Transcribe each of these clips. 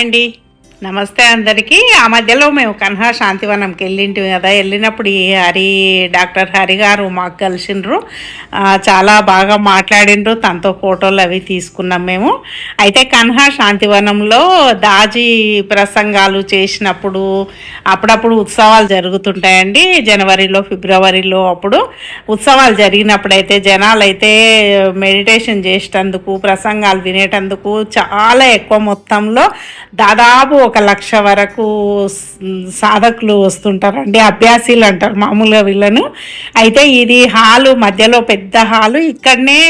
అండి నమస్తే అందరికీ. ఆ మధ్యలో మేము కన్హా శాంతివనంకి వెళ్ళింటివి కదా. వెళ్ళినప్పుడు ఈ హరి డాక్టర్ హరి గారు మాకు కలిసిండ్రు. చాలా బాగా మాట్లాడిండ్రు. తనతో ఫోటోలు అవి తీసుకున్నాం మేము. అయితే కన్హా శాంతివనంలో దాజీ ప్రసంగాలు చేసినప్పుడు అప్పుడప్పుడు ఉత్సవాలు జరుగుతుంటాయండి. జనవరిలో ఫిబ్రవరిలో అప్పుడు ఉత్సవాలు జరిగినప్పుడు అయితే జనాలు అయితే మెడిటేషన్ చేసేటందుకు ప్రసంగాలు వినేటందుకు చాలా ఎక్కువ మొత్తంలో దాదాపు ఒక లక్ష వరకు సాధకులు వస్తుంటారండి. అభ్యాసీలు అంటారు మామూలుగా వీళ్ళను. అయితే ఇది హాలు మధ్యలో పెద్ద హాలు. ఇక్కడనే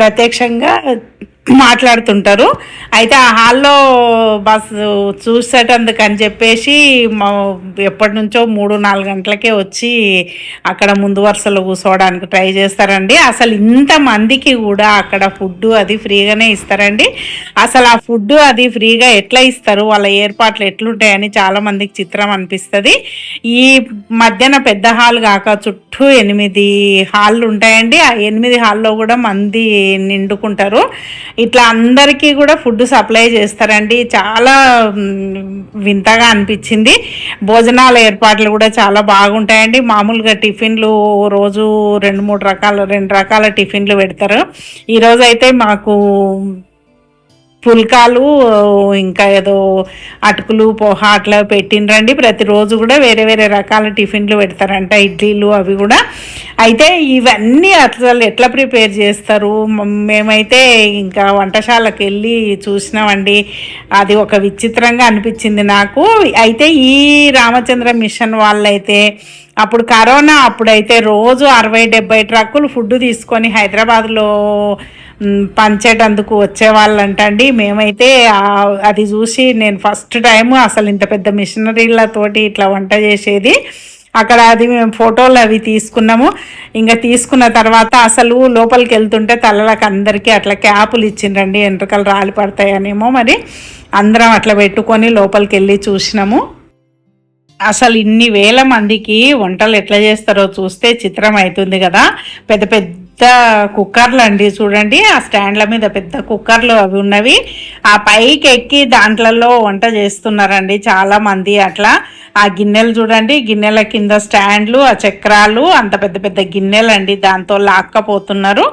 ప్రత్యక్షంగా మాట్లాడుతుంటారు. అయితే ఆ హాల్లో బస్ చూసేటందుకు అని చెప్పేసి మా ఎప్పటి నుంచో మూడు నాలుగు గంటలకే వచ్చి అక్కడ ముందు వరుసలో కూర్చోవడానికి ట్రై చేస్తారండి. అసలు ఇంతమందికి కూడా అక్కడ ఫుడ్ అది ఫ్రీగానే ఇస్తారండి. అసలు ఆ ఫుడ్ అది ఫ్రీగా ఎట్లా ఇస్తారు? వాళ్ళ ఏర్పాట్లు ఎట్లుంటాయని చాలామందికి చిత్రం అనిపిస్తుంది. ఈ మధ్యన పెద్ద హాల్ కాక చుట్టూ ఎనిమిది హాళ్ళు ఉంటాయండి. ఆ ఎనిమిది హాల్లో కూడా మంది నిండుకుంటారు. ఇట్లా అందరికీ కూడా ఫుడ్ సప్లై చేస్తారండి. చాలా వింతగా అనిపించింది. భోజనాల ఏర్పాట్లు కూడా చాలా బాగుంటాయండి. మామూలుగా టిఫిన్లు రోజు రెండు మూడు రకాల రెండు రకాల టిఫిన్లు పెడతారు. ఈరోజు అయితే మాకు పుల్కాలు ఇంకా ఏదో అటుకులు పోహ అట్లా పెట్టిండ్రండి ప్రతిరోజు కూడా వేరే వేరే రకాల టిఫిన్లు పెడతారంట ఇడ్లీలు అవి కూడా. అయితే ఇవన్నీ అసలు ఎట్లా ప్రిపేర్ చేస్తారు? మేమైతే ఇంకా వంటశాలకు వెళ్ళి చూసినామండి. అది ఒక విచిత్రంగా అనిపించింది నాకు. అయితే ఈ రామచంద్ర మిషన్ వాళ్ళైతే అప్పుడు కరోనా అప్పుడైతే రోజు అరవై డెబ్బై ట్రక్కులు ఫుడ్ తీసుకొని హైదరాబాద్లో పంచేటందుకు వచ్చేవాళ్ళంటండి. మేమైతే అది చూసి నేను ఫస్ట్ టైం అసలు ఇంత పెద్ద మిషనరీలతోటి ఇట్లా వంట చేసేది. అక్కడ అది మేము ఫోటోలు అవి తీసుకున్నాము. ఇంకా తీసుకున్న తర్వాత అసలు లోపలికి వెళ్తుంటే తలలకు అందరికీ అట్లా క్యాపులు ఇచ్చిండ్రండి. ఎంట్రకలు రాలి పడతాయనేమో మరి. అందరం అట్లా పెట్టుకొని లోపలికి వెళ్ళి చూసినాము. అసలు ఇన్ని వేల మందికి వంటలు ఎట్లా చేస్తారో చూస్తే చిత్రం అవుతుంది కదా. పెద్ద పెద్ద కుక్కర్లు అండి. చూడండి ఆ స్టాండ్ల మీద పెద్ద కుక్కర్లు అవి ఉన్నవి. ఆ పైకి ఎక్కి దాంట్లలో వంట చేస్తున్నారండి చాలా మంది అట్లా. ఆ గిన్నెలు చూడండి గిన్నెల కింద స్టాండ్లు ఆ చక్రాలు అంత పెద్ద పెద్ద గిన్నెలు అండి దాంతో లాక్కపోతున్నారు.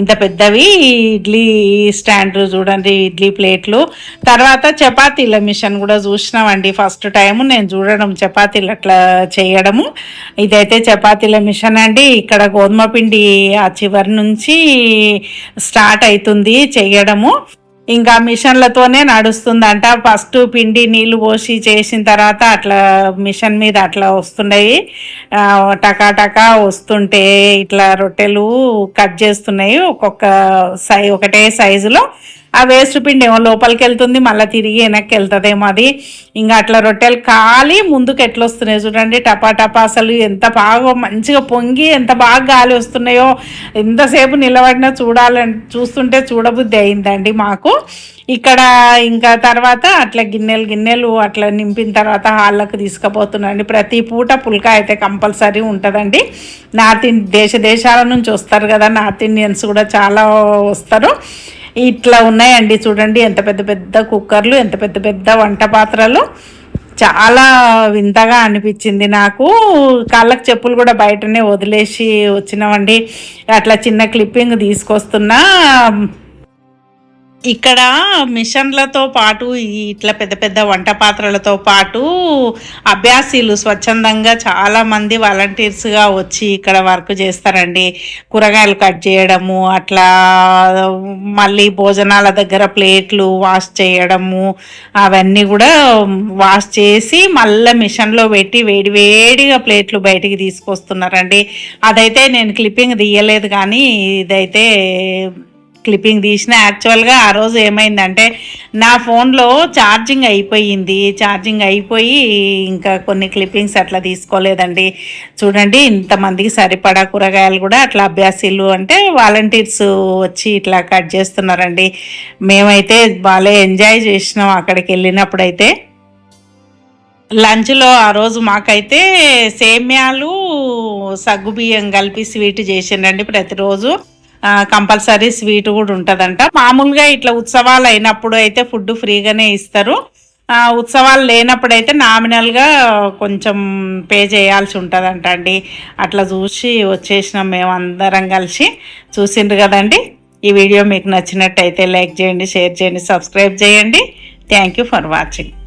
ఇంత పెద్దవి ఇడ్లీ స్టాండ్లు చూడండి ఇడ్లీ ప్లేట్లు. తర్వాత చపాతీల మిషన్ కూడా చూసినామండి. ఫస్ట్ టైం నేను చూడడం చపాతీలు అట్లా చేయడము. ఇదైతే చపాతీల మిషన్ అండి. ఇక్కడ గోధుమ పిండి ఆ చివరి నుంచి స్టార్ట్ అవుతుంది చేయడము. ఇంకా మిషన్లతోనే నడుస్తుందంట. ఫస్ట్ పిండి నీళ్ళు పోసి చేసిన తర్వాత అట్లా మిషన్ మీద అట్లా వస్తున్నాయి. టకాటకా వస్తుంటే ఇట్లా రొట్టెలు కట్ చేస్తున్నాయి. ఒక్కొక్క సై ఒకటే సైజులో ఆ వేస్ట్ పిండి ఏమో లోపలికి వెళ్తుంది మళ్ళీ తిరిగి వెనక్కి వెళ్తుందేమో అది. ఇంకా అట్లా రొట్టెలు కాలి ముందుకు ఎట్లా వస్తున్నాయి చూడండి. టపా టపా అసలు ఎంత బాగా మంచిగా పొంగి ఎంత బాగా గాలి వస్తున్నాయో. ఎంతసేపు నిలబడినా చూడాలని చూస్తుంటే చూడబుద్ధి అయిందండి మాకు. ఇక్కడ ఇంకా తర్వాత అట్లా గిన్నెలు గిన్నెలు అట్లా నింపిన తర్వాత హాళ్ళకు తీసుకుపోతున్నాండి ప్రతి పూట పుల్క అయితే కంపల్సరీ ఉంటుందండి. నార్త్ ఇన్ దేశ దేశాల నుంచి వస్తారు కదా నార్త్ ఇండియన్స్ కూడా చాలా వస్తారు. ఇట్లా ఉన్నాయండి చూడండి ఎంత పెద్ద పెద్ద కుక్కర్లు ఎంత పెద్ద పెద్ద వంట పాత్రలు. చాలా వింతగా అనిపించింది నాకు. కాళ్ళకు చెప్పులు కూడా బయటనే వదిలేసి వచ్చినామండి అట్లా చిన్న క్లిప్పింగ్ తీసుకొస్తున్నా. ఇక్కడ మిషన్లతో పాటు ఇట్లా పెద్ద పెద్ద వంట పాత్రలతో పాటు అభ్యాసీలు స్వచ్ఛందంగా చాలామంది వాలంటీర్స్గా వచ్చి ఇక్కడ వర్క్ చేస్తారండి. కూరగాయలు కట్ చేయడము అట్లా మళ్ళీ భోజనాల దగ్గర ప్లేట్లు వాష్ చేయడము అవన్నీ కూడా వాష్ చేసి మళ్ళీ మిషన్లో పెట్టి వేడి వేడిగా ప్లేట్లు బయటికి తీసుకొస్తున్నారండి. అదైతే నేను క్లిప్పింగ్ తీయలేదు కానీ ఇదైతే క్లిప్పింగ్ తీసిన. యాక్చువల్గా ఆ రోజు ఏమైందంటే నా ఫోన్లో ఛార్జింగ్ అయిపోయింది. ఛార్జింగ్ అయిపోయి ఇంకా కొన్ని క్లిప్పింగ్స్ అట్లా తీసుకోలేదండి. చూడండి ఇంతమందికి సరిపడా కూరగాయలు కూడా అట్లా అభ్యాసీలు అంటే వాలంటీర్స్ వచ్చి ఇట్లా కట్ చేస్తున్నారండి. మేమైతే బాగా ఎంజాయ్ చేసినాం అక్కడికి వెళ్ళినప్పుడైతే. లంచ్లో ఆ రోజు మాకైతే సేమ్యాలు సగ్గుబియ్యం కలిపి స్వీట్ చేసిండండి ప్రతిరోజు. కంపల్సరీ స్వీట్ కూడా ఉంటుందంట. మామూలుగా ఇట్లా ఉత్సవాలు అయినప్పుడు అయితే ఫుడ్ ఫ్రీగానే ఇస్తారు. ఉత్సవాలు లేనప్పుడైతే నామినల్గా కొంచెం పే చేయాల్సి ఉంటుందంట అండి. అట్లా చూసి వచ్చేసినాం మేము అందరం కలిసి. చూసిండ్రు కదండి? ఈ వీడియో మీకు నచ్చినట్టయితే లైక్ చేయండి షేర్ చేయండి సబ్స్క్రైబ్ చేయండి. Thank you for watching